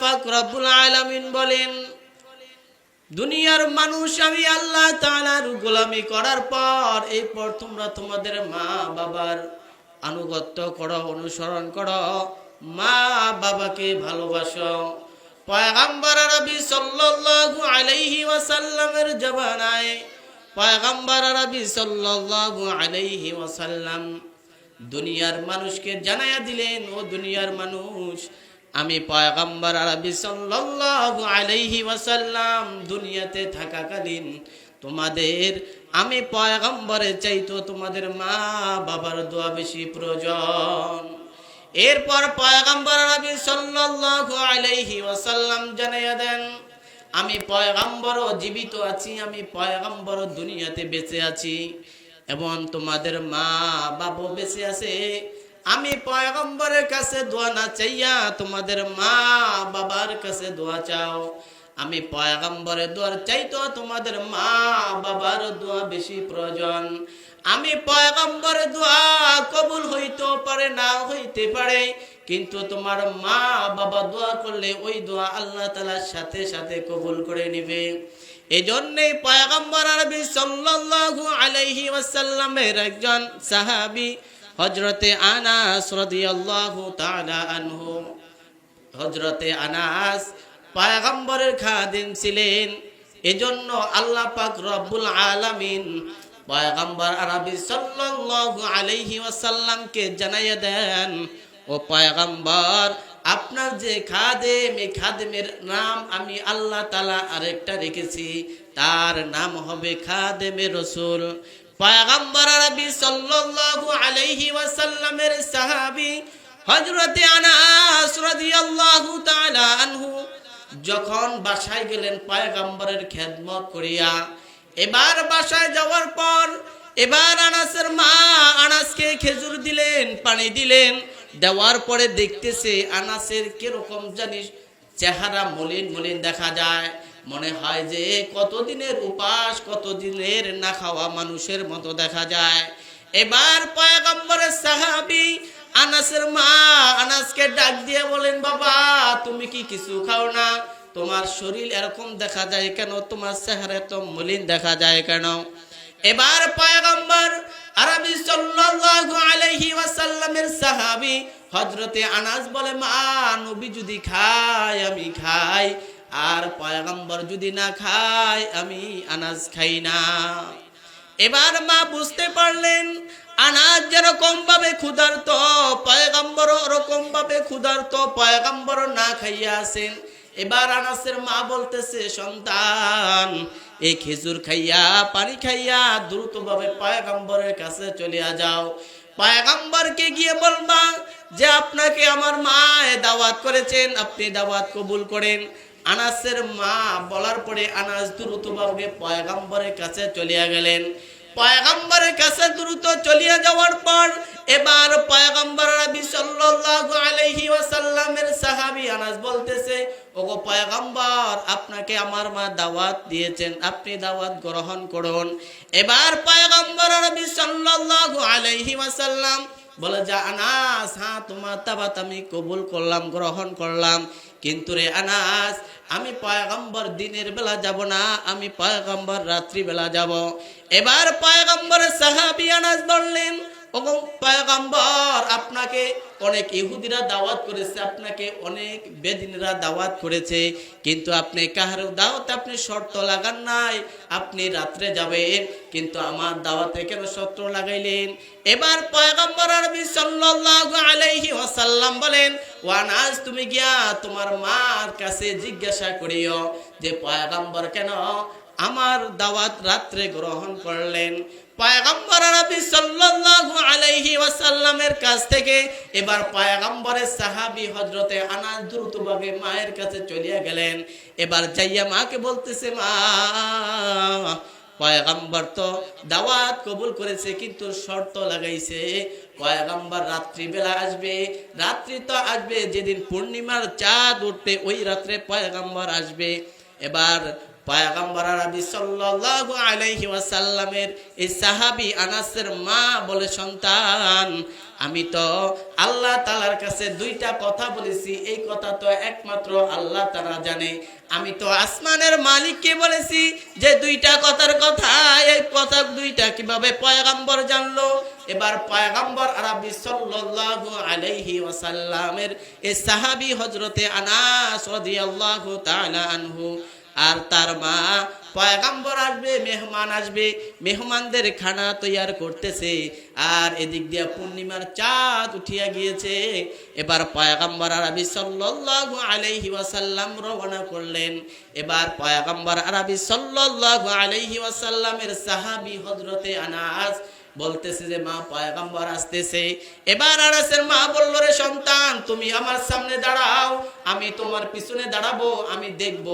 পাক রব্বুল আলামিন বলেন, দুনিয়ার মানুষ আমি আল্লাহ তাআলার গোলামি করার পর এরপর তোমরা তোমাদের মা বাবার আনুগত্য করো, অনুসরণ করো মা বাবাকে ভালোবাসো। পয়গাম্বর নবী সাল্লাল্লাহু আলাইহি ওয়াসাল্লামের জমানায় পয়গাম্বর নবী সাল্লাল্লাহু আলাইহি ওয়াসাল্লাম দুনিয়ার মানুষকে জানাইয়া দিলেন, ও দুনিয়ার মানুষ আমি পয়গম্বর আরবি সাল্লাল্লাহু আলাইহি ওয়াসাল্লাম দুনিয়াতে থাকাকালীন তোমাদের, আমি পয়গম্বরের চাইতো তোমাদের মা বাবার দোয়া বেশি প্রয়োজন। এরপর পয়গম্বর আরবি সাল্লাল্লাহু আলাইহি ওয়াসাল্লাম জানাইয়া দেন, আমি পয়গম্বরও জীবিত আছি, আমি পয়গম্বর দুনিয়াতে বেঁচে আছি, এবং তোমাদের মা বাবু বেঁচে আছে। আমি পয়গম্বরের কাছে দোয়া না চাইয়া তোমাদের মা বাবার কাছে দোয়া চাও। আমি পয়গম্বরের দোয়ার চাইতো তোমাদের মা বাবার দোয়া বেশি প্রয়োজন। আমি পয়গম্বরের দোয়া কবুল হইতে পারে না হইতে পারে, কিন্তু তোমার মা বাবা দোয়া করলে ওই দোয়া আল্লাহ তালার সাথে সাথে কবুল করে নিবে। এই জন্যেই পয়গম্বর আরবি সাল্লাল্লাহু আলাইহি ওয়াসাল্লামের একজন সাহাবী হজরতে আনাস রাদিয়াল্লাহু তাআলা আনহু হজরতে আনাস পয়গম্বরের খাদিম ছিলেন। এজন্য আল্লাহ পাক রব্বুল আলামিন পয়গম্বর আরবি সাল্লাল্লাহু আলাইহি ওয়াসাল্লামকে জানাইয়া দেন, ও পয়গম্বর, আপনার যে খাদেম, এই খাদেমের নাম আমি আল্লাহ তালা আরেকটা রেখেছি। তার নাম হবে খাদেমে রসুল। আলাইহি ওয়াসাল্লামের যখন বাসায় গেলেন পয়গম্বরের খেদমত করিয়া, এবার বাসায় যাওয়ার পর এবার আনাসের মা আনাসকে খেজুর দিলেন, পানি দিলেন, দেওয়ার পরে দেখতেছে আনাসের কীরকম জানিস চেহারা মলিন মলিন দেখা যায়। মনে হয় যে কতদিনের উপাস কতদিনের না খাওয়া মানুষের মতো দেখা যায়। এবার পয়গম্বরের সাহাবি আনাসের মা আনাসকে ডাক দিয়ে বলেন, বাবা, তুমি কি কিছু খাও না? তোমার শরীর এরকম দেখা যায় কেন? তোমার চেহারা এত মলিন দেখা যায় কেন? এবার পয়গম্বর আরবি সাল্লাল্লাহু আলাইহি ওয়াসাল্লামের সাহাবী হযরতে আনাস বলে, মা, নবী যদি খায়, আমি খাই। আর পয়গম্বর যদি না খায়, আমি আনাজ খাই না। এবার মা বুঝতে পারলেন, আনাজ যেরকম ভাবে ক্ষুধার্ত, পয়গম্বর ওরকম ভাবে ক্ষুধার্ত, পয়গম্বর না খাইয়া আছেন এবার আনাসের মা বলতেছে, সন্তান এই খেজুর খাইয়া, পানি খাইয়া দ্রুতভাবে পয়গম্বরের কাছে চলিয়া যাও। পয়গম্বরকে গিয়ে বলবা যে, আপনাকে আমার মা দাওয়াত করেছেন, আপনি দাওয়াত কবুল করেন। আনাসের মা বলার পরে আনাস দ্রুতভাবে পয়গম্বরের কাছে চলিয়া গেলেন। পয়গম্বরের কাছে দ্রুত চলিয়া যাওয়ার পর এবার পয়গম্বর নবী সাল্লাল্লাহু আলাইহি ওয়াসাল্লামের সাহাবী আনাস বলতেছে, ওগো পয়গম্বর, আপনাকে আমার মা দাওয়াত দিয়েছেন, আপনি দাওয়াত গ্রহণ করুন। এবার পয়গম্বর নবী সাল্লাল্লাহু আলাইহি ওয়াসাল্লাম বলে, যা আনাস হ্যাঁ তোমার দাওয়াত আমি কবুল করলাম, গ্রহণ করলাম। কিন্তু রে আনাস, আমি পয়গম্বর দিনের বেলা যাব না, আমি পয়গম্বর রাত্রি বেলা যাব। এবার পয়গম্বর সাহাবি আনাস বললেন আপনাকে অনেক ইহুদিরা দাওয়াত করেছে, আপনাকে অনেক বেদিনরা দাওয়াত করেছে, কিন্তু আপনি কাহার দাওয়াত, আপনি শর্ত লাগান নাই, আপনি রাত্রে যাবেন, কিন্তু আমার দাওয়াতে কেন শর্ত লাগাইলেন? এবার পয়গম্বর আরবি সাল্লাল্লাহু আলাইহি ওয়াসাল্লাম বলেন ওয়ানাজ তুমি গিয়া তোমার মার কাছে জিজ্ঞাসা করিও যে পয়গম্বর কেন আমার দাওয়াত রাত্রে গ্রহণ করলেন। পয়গম্বর নবী আলাইহি ওয়াসাল্লামের কাছ থেকে এবার পয়গম্বরের সাহাবী হযরতে আনাস দ্রুতভাবে মায়ের কাছে চলিয়া গেলেন। এবার যাইয়া মাকে বলতেছে, মা, পয়গম্বর তো দাওয়াত কবুল করেছে, কিন্তু শর্ত লাগাইছে। পয়গম্বর রাত্রিবেলা আসবে, রাত্রি তো আসবে, যেদিন পূর্ণিমার চাঁদ উঠবে, ওই রাত্রে পয়গম্বর আসবে। এবার পয়গম্বর আরবি আলাইহি ওয়াসাল্লামের এই সাহাবী আনাসের মা বলে সন্তান, আমি তো আল্লাহ তালার কাছে দুইটা কথা বলেছি, এই কথা তো একমাত্র আল্লাহ তারা জানে। আমি তো আসমানের মালিককে বলেছি যে দুইটা কথার কথা, এই কথা দুইটা কীভাবে পয়গাম্বর জানলো? এবার পয়গাম্বর আরবি সাল্লাল্লাহু আলাইহি ওয়াসাল্লামের এই সাহাবী হযরতে আনাস রাদিয়াল্লাহু তাআলা আনহু আর তার মা পয়গাম্বর আসবে, মেহমান আসবে, মেহমানদের খানা তৈয়ার করতেছে। আর এদিক দিয়ে পূর্ণিমার চাঁদ উঠিয়া গিয়েছে। এবার পয়গাম্বর আরবি সাল্লাল্লাহু আলাইহি ওয়াসাল্লাম করলেন। এবার পয়গাম্বর আরবি সাল্লাল্লাহু আলাইহি ওয়াসাল্লামের সাহাবী আনাস বলতেছে যে, মা, পয়গাম্বর আসতেছে। এবার আনাসের মা বলল, রে সন্তান, তুমি আমার সামনে দাঁড়াও, আমি তোমার পিছনে দাঁড়াবো, আমি দেখব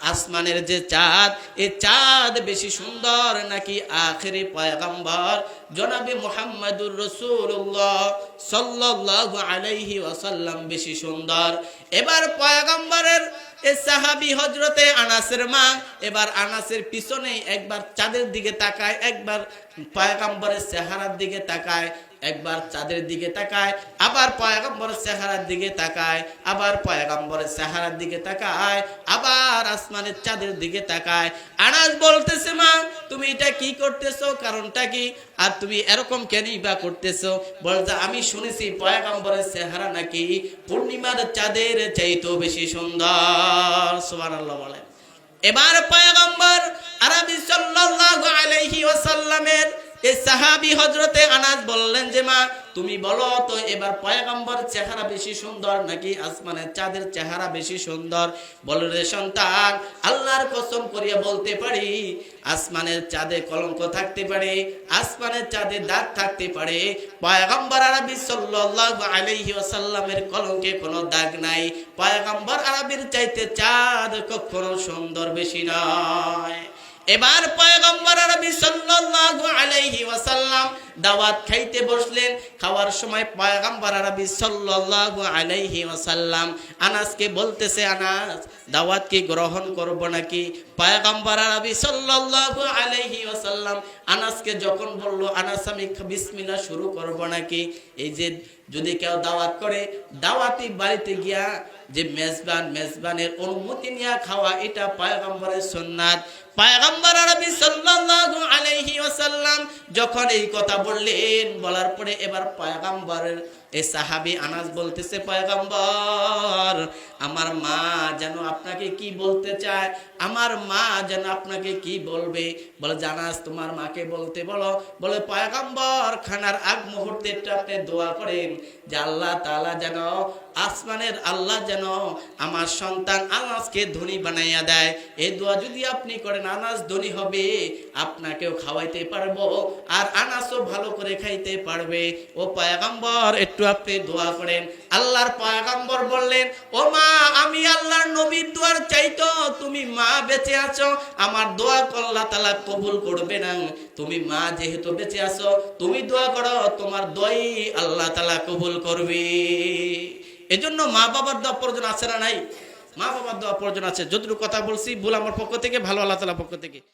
আসমানের যে চাঁদ, এ চাঁদ বেশি সুন্দর নাকি আখেরি পয়গাম্বর? জনাবি মোহাম্মদুর রসুল্লাহ সাল্লাল্লাহু আলাইহি ওয়াসাল্লাম বেশি সুন্দর। এবার পয়গাম্বরের এ সাহাবি হজরতে আনাসের মা, এবার আনাসের পিছনে একবার চাঁদের দিকে তাকায়, একবার পায়গাম্বরের চেহারার দিকে তাকায় একবার চাঁদের দিকে তাকায়, আবার পয়গম্বরের চেহারার দিকে তাকায়, আবার পয়গম্বরের চেহারার দিকে তাকায়, আবার আসমানের চাঁদের দিকে তাকায়। আনাজ বলতেছে, মা, তুমি এটা কি করতেছো? কারণটা কি? আর তুমি এরকম কেনই বা করতেছো? বলতে আমি শুনেছি পয়গম্বরের চেহারা নাকি পূর্ণিমার চাঁদের চাইতেও বেশি সুন্দর। সুবহানাল্লাহ বলেন এবার পয়গম্বর আরবি সাল্লাল্লাহু আলাইহি ওয়াসাল্লামের এই সাহাবি হজরতে আনাস বললেন, যে মা, তুমি বলো তো, এবার পয়গম্বর চেহারা বেশি সুন্দর নাকি আসমানের চাঁদের চেহারা বেশি সুন্দর? বলো, রে সন্তান, আল্লাহর কসম করিয়া বলতে পারি, আসমানের চাঁদে কলঙ্ক থাকতে পারে, আসমানের চাঁদে দাগ থাকতে পারে। পয়গম্বর আরবি সাল্লাল্লাহু আলাইহি ওয়াসাল্লামের কলঙ্কে কোনো দাগ নাই। পয়গম্বর আরবির চাইতে চাঁদ কখনো সুন্দর বেশি নয়। এবার পয়গম্বর আরবি সাল্লাল্লাহু আলাইহি ওয়াসাল্লাম দাওয়াত খাইতে বসলেন। খাওয়ার সময় পয়গম্বর আরবি সাল্লাল্লাহু আলাইহি ওয়াসাল্লাম আনাসকে বলতেছে, আনাস, দাওয়াত কি গ্রহণ করব নাকি? পয়গম্বর আরবি সাল্লাল্লাহু আলাইহি ওয়াসাল্লাম আনাসকে যখন বলল, আনাস, আমি বিসমিল্লাহ শুরু করব নাকি? এই যে যদি কেউ দাওয়াত করে, দাওয়াতি বাড়িতে গিয়া যে মেজবান, মেজবানের অনুমতি নিয়ে খাওয়া, এটা পায়গম্বরের সন্ন্যাত পায়গম্বর আরবি সাল্লাল্লাহু আলাইহি ওয়াসাল্লাম যখন এই কথা বললেন, বলার পরে এবার পয়গম্বরের এই সাহাবী আনাস বলতেছে, পয়গম্বর, আমার মা যেন আপনাকে কি বলতে চায়? আমার মা যেন আপনাকে কি বলবে? বলে জানাস তোমার মাকে বলতে বলো। বলে, পয়গম্বর, খানার আগ মুহূর্তে আপনি দোয়া করেন যে আল্লাহ তাআলা যেন, আসমানের আল্লাহ যেন আমার সন্তান আনাসকে ধনী বানাইয়া দেয়। এই দোয়া যদি আপনি করেন, আনাস ধনী হবে, আপনাকেও খাওয়াইতে পারব আর আনাসও ভালো করে খাইতে পারবে। ও পয়গম্বর, একটু আপনি দোয়া করেন। আল্লাহর পয়গম্বর বললেন, ও মা, আমি আল্লাহর নবীর দোয়ার চাইতো, তুমি মা বেঁচে আছো, আমার দোয়া আল্লাহ তালা কবুল করবে না। তুমি মা যেহেতু বেঁচে আছো, তুমি দোয়া করো, তোমার দোয়াই আল্লাহ তালা কবুল করবে। এজন্য মা বাবার দোয়া প্রয়োজন আছে না নাই? মা বাবার দোয়া প্রয়োজন আছে। যতটুকু কথা বলছি, ভুল আমার পক্ষ থেকে, ভালো আল্লাহ তালা পক্ষ থেকে।